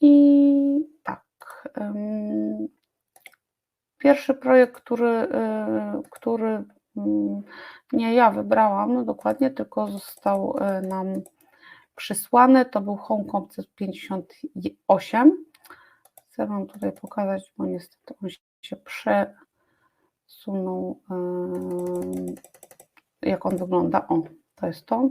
I tak. Pierwszy projekt, który, który mm, nie ja wybrałam no dokładnie, tylko został nam przysłany, to był Hongkong 58. Chcę Wam tutaj pokazać, bo niestety on się przesunął, jak on wygląda. O, to jest to.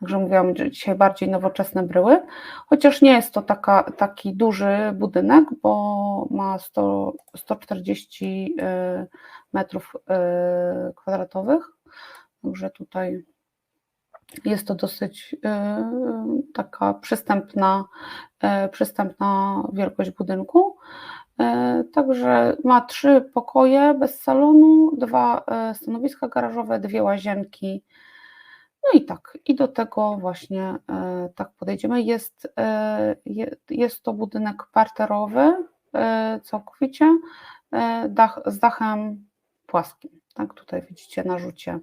Także mówiłam, że dzisiaj bardziej nowoczesne bryły, chociaż nie jest to taka, taki duży budynek, bo ma 100, 140 y, metrów y, kwadratowych. Także tutaj jest to dosyć y, taka przystępna, przystępna wielkość budynku. Także ma trzy pokoje bez salonu, dwa stanowiska garażowe, dwie łazienki no i tak, i do tego właśnie e, tak podejdziemy. Jest, e, jest to budynek parterowy e, całkowicie, dach, z dachem płaskim. Tak, tutaj widzicie na rzucie.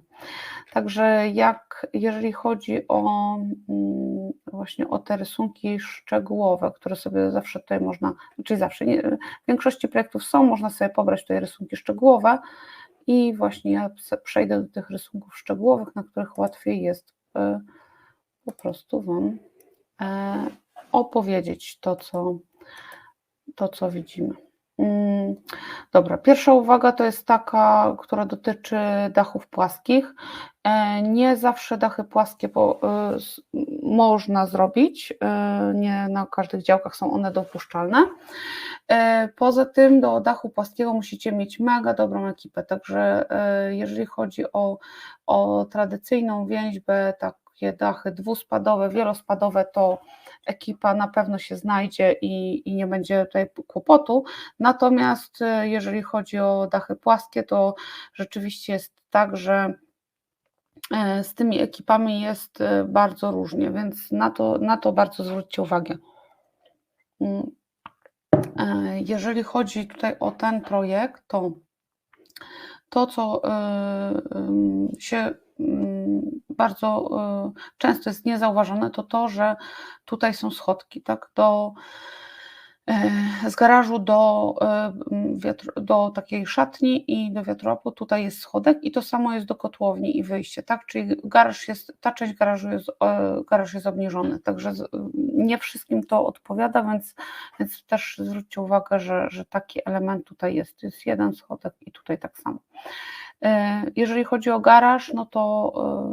Także jak, jeżeli chodzi o mm, właśnie o te rysunki szczegółowe, które sobie zawsze tutaj można, czyli zawsze, nie, w większości projektów są, można sobie pobrać tutaj rysunki szczegółowe, i właśnie ja przejdę do tych rysunków szczegółowych, na których łatwiej jest e, po prostu Wam e, opowiedzieć to, co, to, co widzimy. Mm, dobra, pierwsza uwaga to jest taka, która dotyczy dachów płaskich. E, nie zawsze dachy płaskie po, można zrobić, nie na każdych działkach są one dopuszczalne. E, poza tym do dachu płaskiego musicie mieć mega dobrą ekipę, także e, jeżeli chodzi o, o tradycyjną więźbę, takie dachy dwuspadowe, wielospadowe, to ekipa na pewno się znajdzie i, i nie będzie tutaj kłopotu. Natomiast e, jeżeli chodzi o dachy płaskie, to rzeczywiście jest tak, że z tymi ekipami jest bardzo różnie, więc na to, na to bardzo zwróćcie uwagę. Mm. E, jeżeli chodzi tutaj o ten projekt, to to, co e, się mm, bardzo e, często jest niezauważone, to to, że tutaj są schodki, tak, do z garażu do, do takiej szatni i do wiatrołapu tutaj jest schodek i to samo jest do kotłowni i wyjście, tak? Czyli garaż jest, ta część garażu jest, garaż jest obniżony, także nie wszystkim to odpowiada, więc, więc też zwróćcie uwagę, że, że taki element tutaj jest, jest jeden schodek i tutaj tak samo. E, jeżeli chodzi o garaż, no to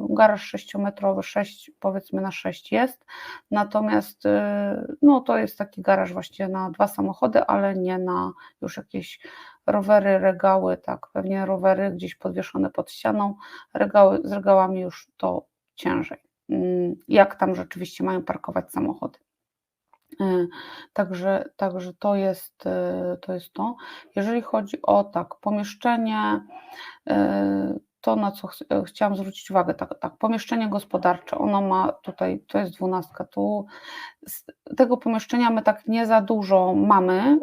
e, garaż 6-metrowy, 6 powiedzmy na 6 jest, natomiast e, no to jest taki garaż właściwie na dwa samochody, ale nie na już jakieś rowery, regały, tak, pewnie rowery gdzieś podwieszone pod ścianą, regały, z regałami już to ciężej. Mm, jak tam rzeczywiście mają parkować samochody. E, także, także to, jest, e, to jest to. Jeżeli chodzi o tak, pomieszczenie, e, to, na co ch e, chciałam zwrócić uwagę, tak, tak, pomieszczenie gospodarcze, ono ma tutaj, to jest dwunastka, tu z tego pomieszczenia my tak nie za dużo mamy,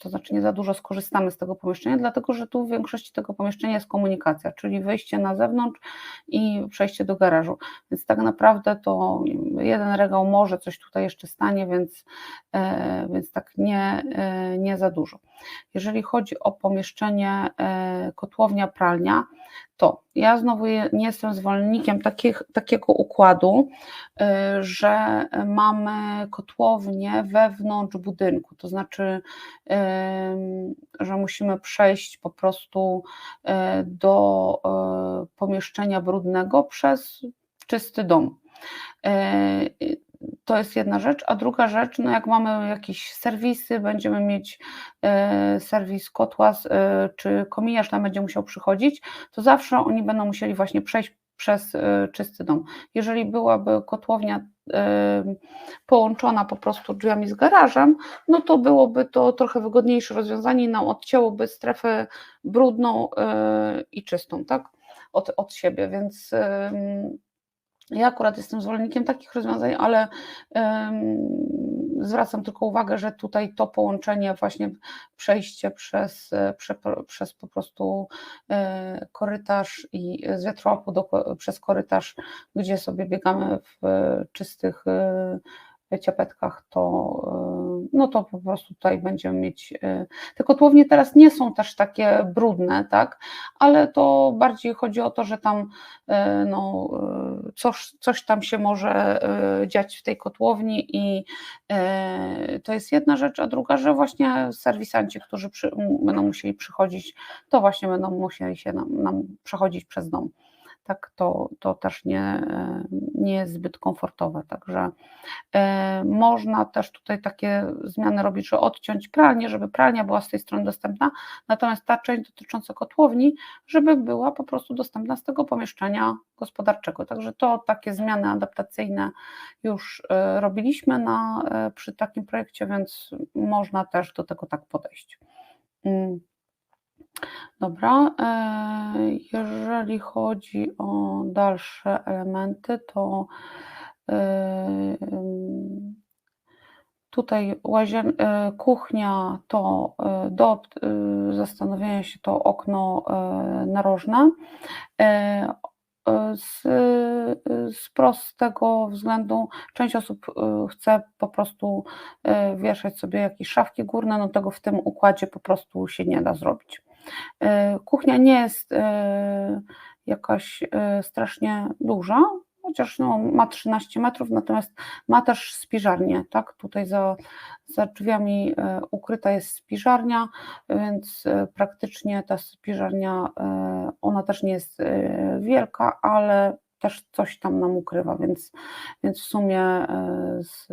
to znaczy nie za dużo skorzystamy z tego pomieszczenia, dlatego że tu w większości tego pomieszczenia jest komunikacja, czyli wyjście na zewnątrz i przejście do garażu, więc tak naprawdę to jeden regał może coś tutaj jeszcze stanie, więc, e, więc tak nie, e, nie za dużo. Jeżeli chodzi o pomieszczenie kotłownia, pralnia, to ja znowu nie jestem zwolennikiem takich, takiego układu, y, że mamy kotłownię wewnątrz budynku, to znaczy, że musimy przejść po prostu y, do pomieszczenia brudnego przez czysty dom to jest jedna rzecz, a druga rzecz, no jak mamy jakieś serwisy, będziemy mieć e, serwis kotła e, czy kominiarz tam będzie musiał przychodzić, to zawsze oni będą musieli właśnie przejść przez e, czysty dom. Jeżeli byłaby kotłownia połączona po prostu drzwiami z garażem, no to byłoby to trochę wygodniejsze rozwiązanie i nam odcięłoby strefę brudną i czystą, tak? Od, od siebie, więc ja akurat jestem zwolennikiem takich rozwiązań, ale zwracam tylko uwagę, że tutaj to połączenie, właśnie przejście przez, prze, przez po prostu e, korytarz i z wiatrołapu do, przez korytarz, gdzie sobie biegamy w czystych e, ciapetkach, to, y, no to po prostu tutaj będziemy mieć. y, Te kotłownie teraz nie są też takie brudne, tak, ale to bardziej chodzi o to, że tam y, no, y, coś, coś tam się może dziać w tej kotłowni i to jest jedna rzecz, a druga, że właśnie serwisanci, którzy przy, będą musieli przychodzić, to właśnie będą musieli się nam, nam przechodzić przez dom. Tak, to, to też nie, e, nie jest zbyt komfortowe. Także e, można też tutaj takie zmiany robić, że odciąć pralnię, żeby pralnia była z tej strony dostępna, natomiast ta część dotycząca kotłowni, żeby była po prostu dostępna z tego pomieszczenia gospodarczego. Także to takie zmiany adaptacyjne już e, robiliśmy na, przy takim projekcie, więc można też do tego tak podejść. Dobra, e, jeżeli chodzi o dalsze elementy, to e, tutaj łazien, e, kuchnia to do zastanowienia się to okno narożne. Z, z prostego względu część osób chce po prostu wieszać sobie jakieś szafki górne, no tego w tym układzie po prostu się nie da zrobić. E, Kuchnia nie jest e, jakaś e, strasznie duża, chociaż no, ma 13 metrów, natomiast ma też spiżarnię, tak? Tutaj za, za drzwiami ukryta jest spiżarnia, więc praktycznie ta spiżarnia, ona też nie jest wielka, ale też coś tam nam ukrywa, więc, więc w sumie z,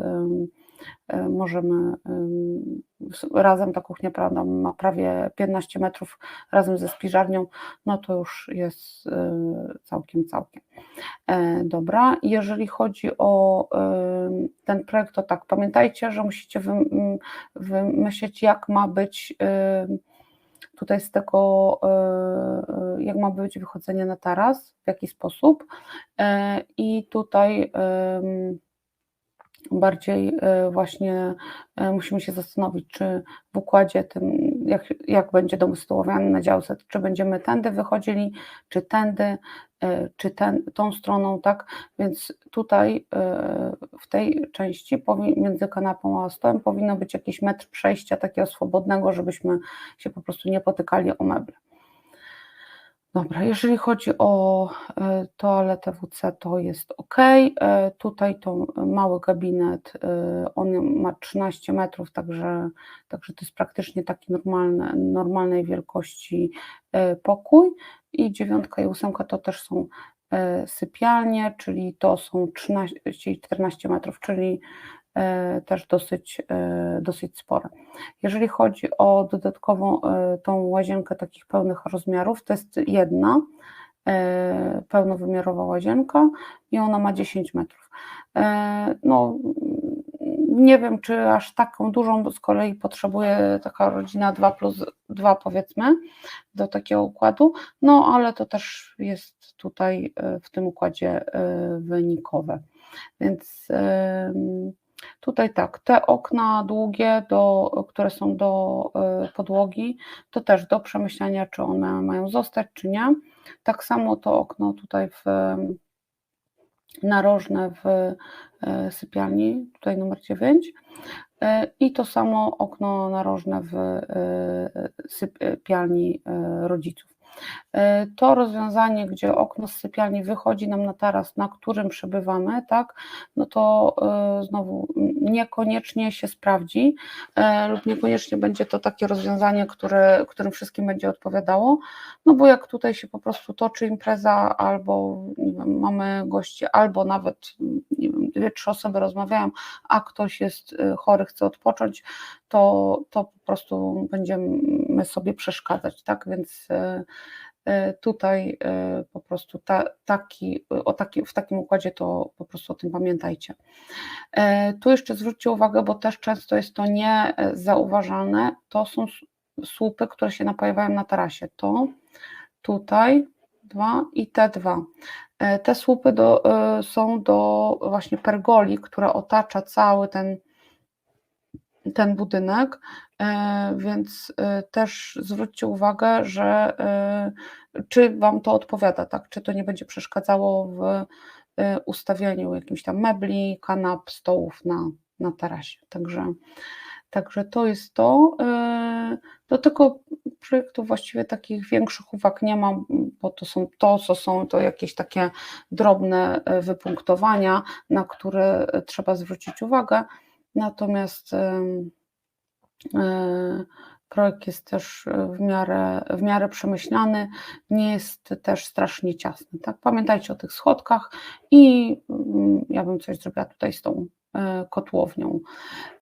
możemy em, s- razem ta kuchnia prawda, ma prawie 15 metrów razem ze spiżarnią, no to już jest e, całkiem, całkiem. E, Dobra, jeżeli chodzi o ten projekt, to tak, pamiętajcie, że musicie wy, m, wymyśleć, jak ma być tutaj z tego, e, e, jak ma być wychodzenie na taras, w jaki sposób. E, I tutaj bardziej e, właśnie e, musimy się zastanowić, czy w układzie tym, jak, jak będzie dom usytuowany na działce, czy będziemy tędy wychodzili, czy tędy, e, czy ten, tą stroną, tak? Więc tutaj w tej części między kanapą a stołem powinno być jakiś metr przejścia takiego swobodnego, żebyśmy się po prostu nie potykali o meble. Dobra, jeżeli chodzi o e, toaletę WC, to jest ok. E, Tutaj to mały gabinet, e, on ma 13 metrów, także, także to jest praktycznie taki normalny, normalnej wielkości e, pokój. I dziewiątka i ósemka to też są e, sypialnie, czyli to są 13 i 14 metrów, czyli e, też dosyć, e, dosyć spore. Jeżeli chodzi o dodatkową e, tą łazienkę takich pełnych rozmiarów, to jest jedna e, pełnowymiarowa łazienka i ona ma 10 metrów. E, No, nie wiem, czy aż taką dużą, bo z kolei potrzebuje taka rodzina 2 plus 2 powiedzmy do takiego układu, no ale to też jest tutaj e, w tym układzie e, wynikowe. Więc Tutaj tak, te okna długie, do, które są do e, podłogi, to też do przemyślenia, czy one mają zostać, czy nie. Tak samo to okno tutaj w em, narożne w e, sypialni, tutaj numer 9. E, I to samo okno narożne w sypialni rodziców. E, To rozwiązanie, gdzie okno z sypialni wychodzi nam na taras, na którym przebywamy, tak, no to e, znowu niekoniecznie się sprawdzi e, lub niekoniecznie będzie to takie rozwiązanie, które, którym wszystkim będzie odpowiadało, no bo jak tutaj się po prostu toczy impreza albo nie wiem, mamy gości, albo nawet nie wiem, dwie, trzy osoby rozmawiają, a ktoś jest e, chory, chce odpocząć, to, to po prostu będziemy sobie przeszkadzać, tak, więc e, e, tutaj po prostu ta, taki, o taki, w takim układzie to po prostu o tym pamiętajcie. E, Tu jeszcze zwróćcie uwagę, bo też często jest to niezauważalne, to są słupy, które się napojawiają na tarasie. To tutaj dwa i te dwa. E, Te słupy do, e, są do właśnie pergoli, która otacza cały ten, ten budynek, e, więc też zwróćcie uwagę, że czy Wam to odpowiada, tak? Czy to nie będzie przeszkadzało w ustawianiu jakimś tam mebli, kanap, stołów na, na tarasie. Także, także to jest to. E, Do tego projektu właściwie takich większych uwag nie mam, bo to są to, co są to jakieś takie drobne e, wypunktowania, na które trzeba zwrócić uwagę. Natomiast e, projekt jest też w miarę, w miarę przemyślany, nie jest też strasznie ciasny. Tak? Pamiętajcie o tych schodkach i mm, ja bym coś zrobiła tutaj z tą kotłownią.